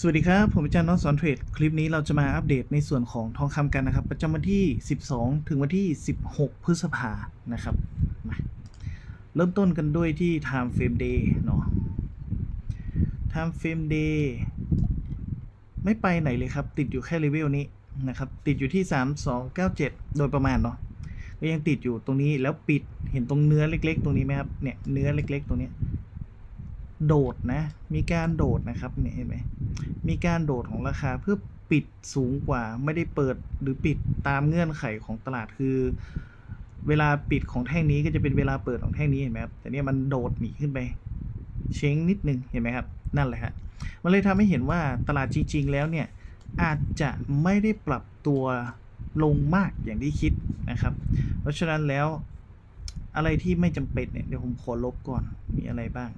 สวัสดีครับ ผมอาจารย์น้องสอนเทรด คลิปนี้เราจะมาอัปเดตในส่วนของทองคำกันนะครับ ประจำวันที่ 12 ถึงวันที่ 16 พฤษภานะครับมาเริ่มต้นกันด้วยที่ time frame day เนาะ time frame day ไม่ไปไหนเลยครับ ติดอยู่แค่เลเวลนี้นะครับ ติดอยู่ที่ 3297 โดยประมาณเนาะก็ยังติดอยู่ตรงนี้แล้วปิดเห็นตรงเนื้อเล็ก ๆ ตรงนี้ไหมครับเนี่ยเนื้อเล็ก ๆ ตรงนี้ โดดนะ มีการโดดนะครับเนี่ยเห็นไหมมีการโดดของราคาเพื่อปิดสูงกว่าไม่ได้เปิดหรือปิดตามเงื่อนไขของตลาดคือ เวลาปิดของแท่งนี้ก็จะเป็นเวลาเปิดของแท่งนี้เห็นไหมครับแต่เนี่ยมันโดดหนีขึ้นไป เช้งนิดนึงเห็นไหมครับนั่นแหละฮะมันเลยทำให้เห็นว่าตลาดจริง ๆ แล้วเนี่ยอาจจะไม่ได้ปรับตัวลงมากอย่างที่คิดนะครับ เพราะฉะนั้นแล้วอะไรที่ไม่จำเป็นเนี่ยเดี๋ยวผมขอลบก่อนมีอะไรบ้าง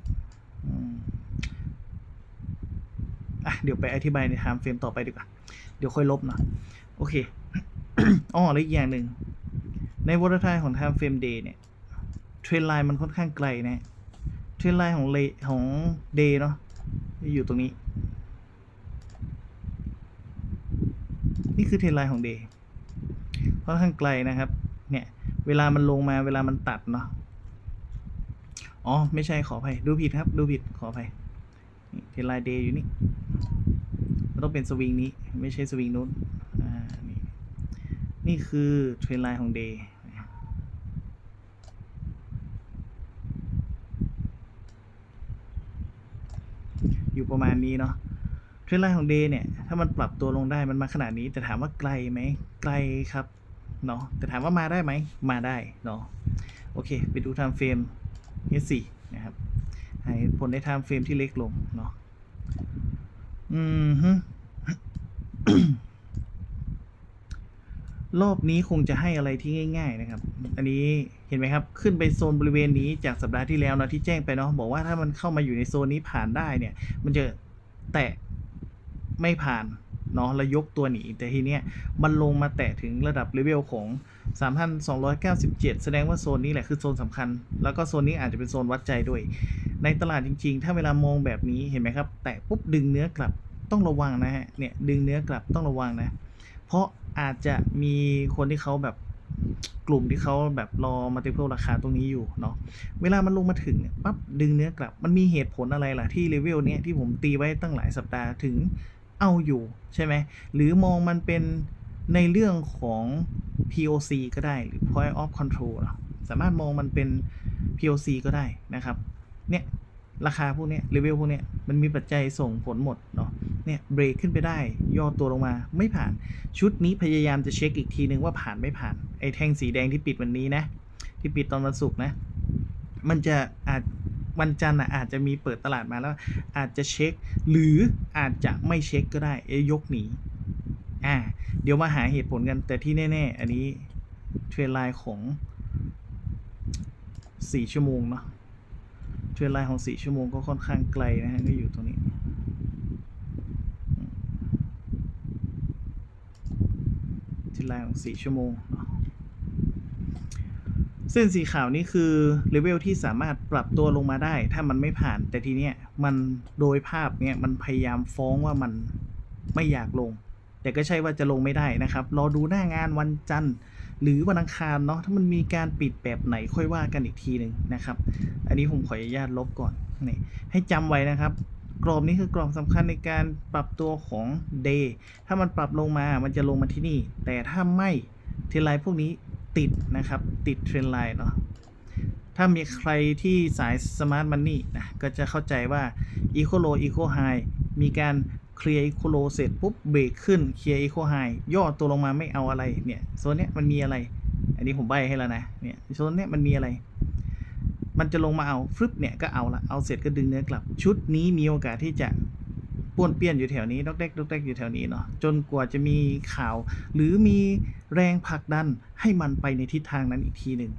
อะเดี๋ยวไปอธิบายใน time frame ต่อไปดีกว่า เดี๋ยวค่อยลบนะโอเคอ๋อแล้วอีกอย่างหนึ่ง ในวอลทายของ time frame day เนี่ย เทรนไลน์มันค่อนข้างไกลนะ เทรนไลน์ของเลของ day เนาะอยู่ตรงนี้ นี่คือเทรนไลน์ของ day ค่อนข้างไกลนะครับ เนี่ย เวลามันลงมาเวลามันตัดเนาะ อ๋อ ไม่ใช่ขออภัยดูผิดครับ ดูผิดขออภัยเทรนไลน์เดย์อยู่นี่มันต้องเป็นสวิงนี้ไม่ใช่สวิงนู้นอ่านี่นี่คือเทรนไลน์ของเดย์อยู่ประมาณนี้เนาะเทรนไลน์ของเดย์เนี่ย ถ้ามันปรับตัวลงได้มันมาขนาดนี้ แต่ถามว่าไกลไหมไกลครับเนาะแต่ถามว่ามาได้ไหมมาได้เนาะโอเค ไปดู time frame S4 นะครับ ให้ผลใน time frame ที่เล็กลงเนาะอืมฮึรอบนี้คงจะให้อะไรที่ง่าย ๆ นะครับ อันนี้เห็นไหมครับ ขึ้นไปโซนบริเวณนี้จากสัปดาห์ที่แล้วนะที่แจ้งไปเนาะบอกว่าถ้ามันเข้ามาอยู่ในโซนนี้ผ่านได้เนี่ย มันจะแตะไม่ผ่าน เนาะแล้วยกตัวหนี แต่ทีเนี้ยมันลงมาแตะถึงระดับเลเวลของ 3,297 แสดงว่าโซนนี้แหละคือโซนสำคัญ แล้วก็โซนนี้อาจจะเป็นโซนวัดใจด้วย ในตลาดจริงๆ ถ้าเวลามองแบบนี้เห็นไหมครับ แตะปุ๊บดึงเนื้อกลับต้องระวังนะฮะ เนี่ยดึงเนื้อกลับต้องระวังนะ เพราะอาจจะมีคนที่เขาแบบกลุ่มที่เขาแบบรอมาติเพิลราคาตรงนี้อยู่เนาะ เวลามันลงมาถึงเนี่ยปั๊บดึงเนื้อกลับ มันมีเหตุผลอะไรล่ะที่เลเวลเนี้ยที่ผมตีไว้ตั้งหลายสัปดาห์ถึง เอาอยู่ใช่ไหมหรือมองมันเป็นในเรื่องของ POC ก็ได้หรือ Point of Control สามารถมองมันเป็น POC ก็ได้นะครับ เนี่ย ราคาพวกนี้เลเวลพวกนี้มันมีปัจจัยส่งผลหมดเนาะเนี่ยเบรกขึ้นไปได้ ย่อตัวลงมาไม่ผ่าน ชุดนี้พยายามจะเช็คอีกทีนึงว่าผ่านไม่ผ่าน ไอ้แท่งสีแดงที่ปิดวันนี้นะ ที่ปิดตอนวันศุกร์นะ มันจะอาจ วันจันทร์อาจจะมีเปิดตลาดมาแล้ว อาจจะเช็ค หรืออาจจะไม่เช็คก็ได้เอยกหนีอ่าเดี๋ยวมาหาเหตุผลกันแต่ที่แน่ ๆ อันนี้เทรนไลน์ของสี่ชั่วโมงเนาะเทรนไลน์ของสี่ชั่วโมงก็ค่อนข้างไกลนะฮะก็อยู่ตรงนี้เทรนไลน์ของสี่ชั่วโมงเนาะ เส้นสีขาวนี่คือเลเวลที่สามารถปรับตัวลงมาได้ ถ้ามันไม่ผ่าน แต่ทีเนี้ยมันโดยภาพเนี่ยมันพยายามฟ้องว่ามันไม่อยากลง แต่ก็ใช่ว่าจะลงไม่ได้นะครับ รอดูหน้างานวันจันทร์ หรือวันอังคารเนาะถ้ามันมีการปิดแบบไหนค่อยว่ากันอีกทีหนึ่งนะครับ อันนี้ผมขออนุญาตลบก่อนนี่ให้จำไว้นะครับ กรอบนี้คือกรอบสำคัญในการปรับตัวของ day ถ้ามันปรับลงมามันจะลงมาที่นี่ แต่ถ้าไม่เทรนไลน์พวกนี้ ติดนะครับติดเทรนไลน์เนาะถ้ามีใครที่สาย Smart Money นะก็จะเข้าใจว่า Eco Low Eco High มีการเคลียร์ Eco Low เสร็จปุ๊บเบรกขึ้นเคลียร์ Eco High ย่อตัวลงมาไม่เอาอะไรเนี่ยโซนเนี้ยมันมีอะไร อันนี้ผมใบให้แล้วนะเนี่ยโซนเนี้ยมันมีอะไร มันจะลงมาเอาฟึบเนี่ยก็เอาละเอาเสร็จก็ดึงเนื้อกลับ ชุดนี้มีโอกาสที่จะ ป้วนเปี้ยนอยู่แถวนี้ดอกแดกดอกแดกอยู่แถวนี้เนาะจนกว่าจะมีข่าว หรือมีแรงผลักดันให้มันไปในทิศทางนั้นอีกทีหนึ่ง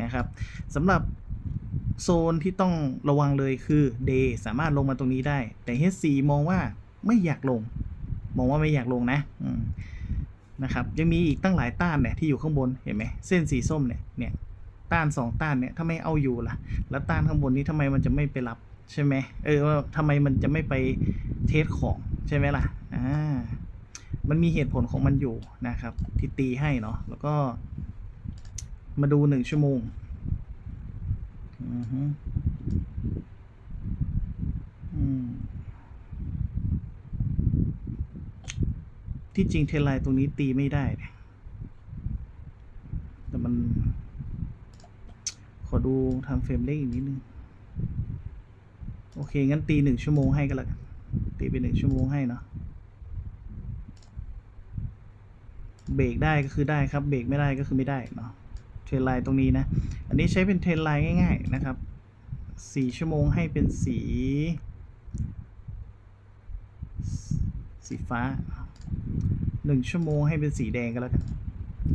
นะครับสำหรับโซนที่ต้องระวังเลยคือ Day สามารถลงมาตรงนี้ได้ แต่ H4 มองว่าไม่อยากลง มองว่าไม่อยากลงนะนะครับยังมีอีกตั้งหลายต้านเนี่ยที่อยู่ข้างบนเห็นไหมเส้นสีส้มเนี่ยเนี่ยต้านสองต้านเนี่ยถ้าไม่เอาอยู่ล่ะ แล้วต้านข้างบนนี้ทำไมมันจะไม่ไปรับ ใช่ไหมเออว่าทำไมมันจะไม่ไปเทสของใช่ไหมล่ะอ่ามันมีเหตุผลของมันอยู่นะครับ ที่ตีให้เนาะแล้วก็มาดูหนึ่งชั่วโมงอือฮึอืมที่จริงเทรนไลน์ตรงนี้ตีไม่ได้ แต่มัน ขอดูทำเฟรมเล็กอีกนิดนึง โอเค งั้นตีหนึ่งชั่วโมงให้ก็แล้วกัน ตีไปหนึ่งชั่วโมงให้เนาะเบรกได้ก็คือได้ครับ เบรกไม่ได้ก็คือไม่ได้เนาะเทรนไลน์ตรงนี้นะ อันนี้ใช้เป็นเทรนไลน์ง่าย ๆ นะครับสี่ชั่วโมงให้เป็นสี สีฟ้าหนึ่งชั่วโมงให้เป็นสีแดงก็แล้วกัน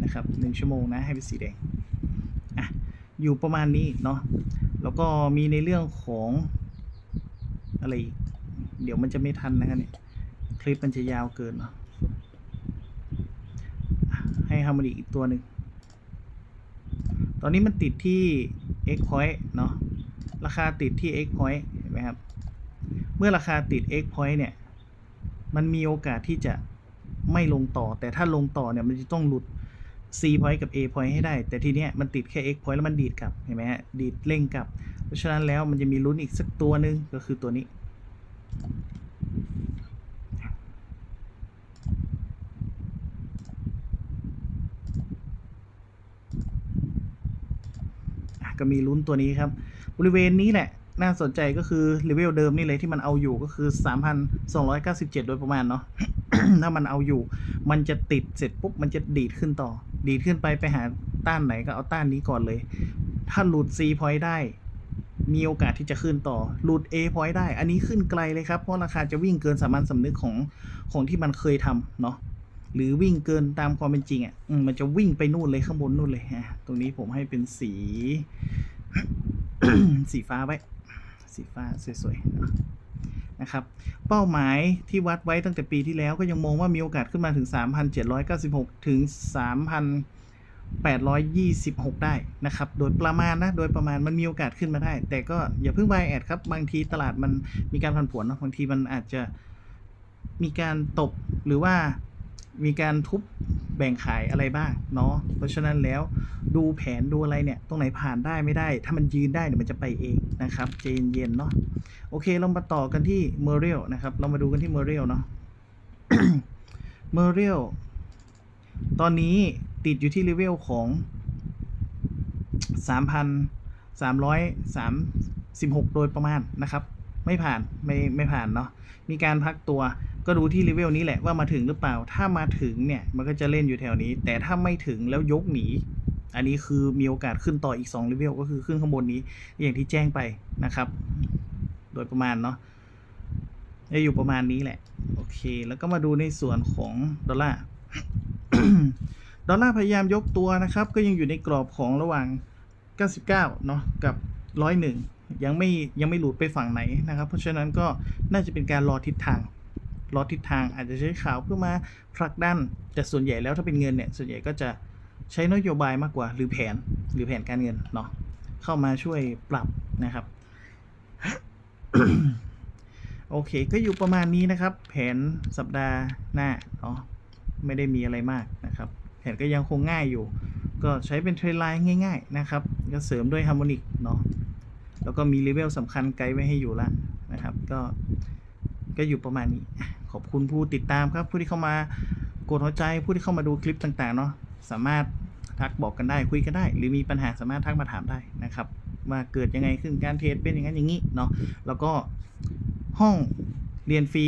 นะครับหนึ่งชั่วโมงนะให้เป็นสีแดงอะอยู่ประมาณนี้เนาะแล้วก็มีในเรื่องของ อะไรอีก เดี๋ยวมันจะไม่ทันนะครับเนี่ย คลิปมันจะยาวเกินเนาะอะให้ฮาร์โมนิกอีกตัวหนึ่ง ตอนนี้มันติดที่ x point เนาะ ราคาติดที่ x point เห็นไหมครับ เมื่อราคาติด x point เนี่ย มันมีโอกาสที่จะไม่ลงต่อ แต่ถ้าลงต่อเนี่ย มันจะต้องหลุด c point กับ a point ให้ได้ แต่ทีเนี้ยมันติดแค่ x point แล้วมันดีดกลับ เห็นไหมฮะ ดีดเร่งกลับ เพราะฉะนั้นแล้วมันจะมีลุ้นอีกสักตัวหนึ่งก็คือตัวนี้ ก็มีลุ้นตัวนี้ครับ บริเวณนี้แหละน่าสนใจก็คือเลเวลเดิมนี่เลยที่มันเอาอยู่ก็คือ 3,297 โดยประมาณเนาะ ถ้ามันเอาอยู่ มันจะติดเสร็จปุ๊บ มันจะดีดขึ้นต่อ ดีดขึ้นไปไปหาต้านไหนก็เอาต้านนี้ก่อนเลย ถ้าหลุด C point ได้ มีโอกาสที่จะขึ้นต่อ หลุด A point ได้ อันนี้ขึ้นไกลเลยครับ เพราะราคาจะวิ่งเกินสามัญสำนึกของของที่มันเคยทำเนาะหรือวิ่งเกินตามความเป็นจริงอะมันจะวิ่งไปนู่นเลยข้างบนนู่นเลยฮะตรงนี้ผมให้เป็นสี สีฟ้าไว้ สีฟ้าสวยๆ นะครับเป้าหมายที่วัดไว้ตั้งแต่ปีที่แล้วก็ยังมองว่ามีโอกาสขึ้นมาถึง 3,796 ถึง 3,826 ได้นะครับ โดยประมาณนะ โดยประมาณมันมีโอกาสขึ้นมาได้ แต่ก็อย่าเพิ่งบายแอดครับ บางทีตลาดมันมีการผันผวนเนะบางทีมันอาจจะมีการตกหรือว่า มีการทุบแบ่งขายอะไรบ้างเนาะเพราะฉะนั้นแล้วดูแผนดูอะไรเนี่ย ตรงไหนผ่านได้ไม่ได้ ถ้ามันยืนได้เนี่ยมันจะไปเองนะครับใจนเย็นเนาะโอเคเรามาต่อกันที่เมอริลนะครับเรามาดูกันที่เมอริลเนาะเมอริลตอนนี้ติดอยู่ที่เลเวลของ 3,336 โดยประมาณนะครับ ไม่ผ่านไม่ไม่ผ่านเนาะมีการพักตัว ก็ดูที่เลเวลนี้แหละว่ามาถึงหรือเปล่า ถ้ามาถึงเนี่ยมันก็จะเล่นอยู่แถวนี้ แต่ถ้าไม่ถึงแล้วยกหนี อันนี้คือมีโอกาสขึ้นต่ออีก2เลเวลก็คือขึ้นข้างบนนี้ อย่างที่แจ้งไปนะครับ โดยประมาณเนาะจะอยู่ประมาณนี้แหละ โอเค แล้วก็มาดูในส่วนของดอลลาร์ดอลลาร์พยายามยกตัวนะครับ ก็ยังอยู่ในกรอบของระหว่าง 99 เนาะกับ 101 ยังไม่ยังไม่หลุดไปฝั่งไหนนะครับ เพราะฉะนั้นก็น่าจะเป็นการรอทิศทาง รอทิศทางอาจจะใช้ข่าวเพื่อมาผลักดัน แต่ส่วนใหญ่แล้วถ้าเป็นเงินเนี่ยส่วนใหญ่ก็จะใช้นโยบายมากกว่าหรือแผนหรือแผนการเงินเนาะเข้ามาช่วยปรับนะครับโอเค ก็อยู่ประมาณนี้นะครับ แผนสัปดาห์หน้าเนาะไม่ได้มีอะไรมากนะครับ แผนก็ยังคงง่ายอยู่ ก็ใช้เป็นเทรนไลน์ง่าย ๆ นะครับ ก็เสริมด้วยฮาร์โมนิกเนาะแล้วก็มีเลเวลสำคัญไกด์ไว้ให้อยู่ละนะครับ ก็ก็อยู่ประมาณนี้ ขอบคุณผู้ติดตามครับผู้ที่เข้ามากดหัวใจผู้ที่เข้ามาดูคลิปต่างๆเนาะสามารถทักบอกกันได้คุยกันได้ หรือมีปัญหาสามารถทักมาถามได้นะครับว่าเกิดยังไงขึ้นการเทรดเป็นอย่างนั้นอย่างนี้เนาะแล้วก็ห้องเรียนฟรี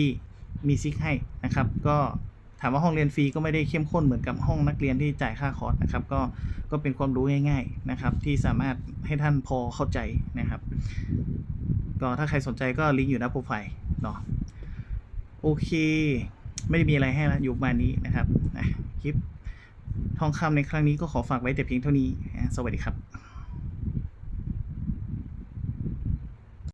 มีซิกให้นะครับก็ถามว่าห้องเรียนฟรีก็ไม่ได้เข้มข้นเหมือนกับห้องนักเรียนที่จ่ายค่าคอร์สนะครับก็ก็เป็นความรู้ง่ายๆนะครับที่สามารถให้ท่านพอเข้าใจนะครับ ก็ถ้าใครสนใจก็ลิงก์อยู่หน้าโปรไฟล์เนาะ โอเค ไม่ได้มีอะไรให้แล้วอยู่ประมาณนี้นะครับนะคลิปทองคำในครั้งนี้ก็ขอฝากไว้แต่เพียงเท่านี้ สวัสดีครับ